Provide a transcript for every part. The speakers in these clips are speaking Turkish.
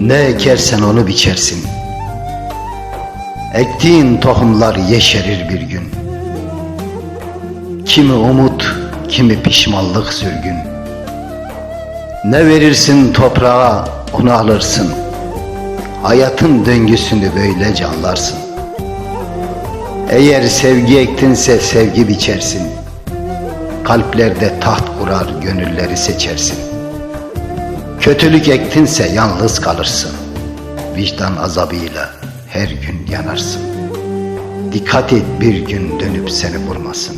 Ne ekersen onu biçersin. Ektiğin tohumlar yeşerir bir gün. Kimi umut, kimi pişmanlık sürgün. Ne verirsin toprağa, onu alırsın. Hayatın döngüsünü böylece anlarsın. Eğer sevgi ektinse sevgi biçersin. Kalplerde taht kurar, gönülleri seçersin. Kötülük ektinse yalnız kalırsın. Vicdan azabıyla her gün yanarsın. Dikkat et bir gün dönüp seni vurmasın.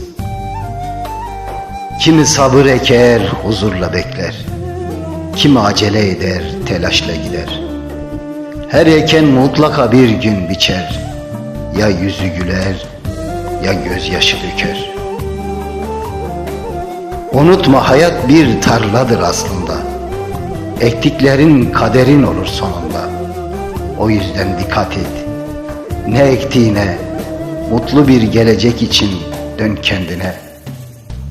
Kimi sabır eker, huzurla bekler. Kimi acele eder, telaşla gider. Her eken mutlaka bir gün biçer. Ya yüzü güler, ya gözyaşı döker. Unutma hayat bir tarladır aslında. Ektiklerin kaderin olur sonunda. O yüzden dikkat et. Ne ektiğine, mutlu bir gelecek için dön kendine.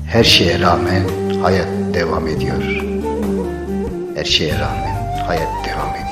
Her şeye rağmen hayat devam ediyor. Her şeye rağmen hayat devam ediyor.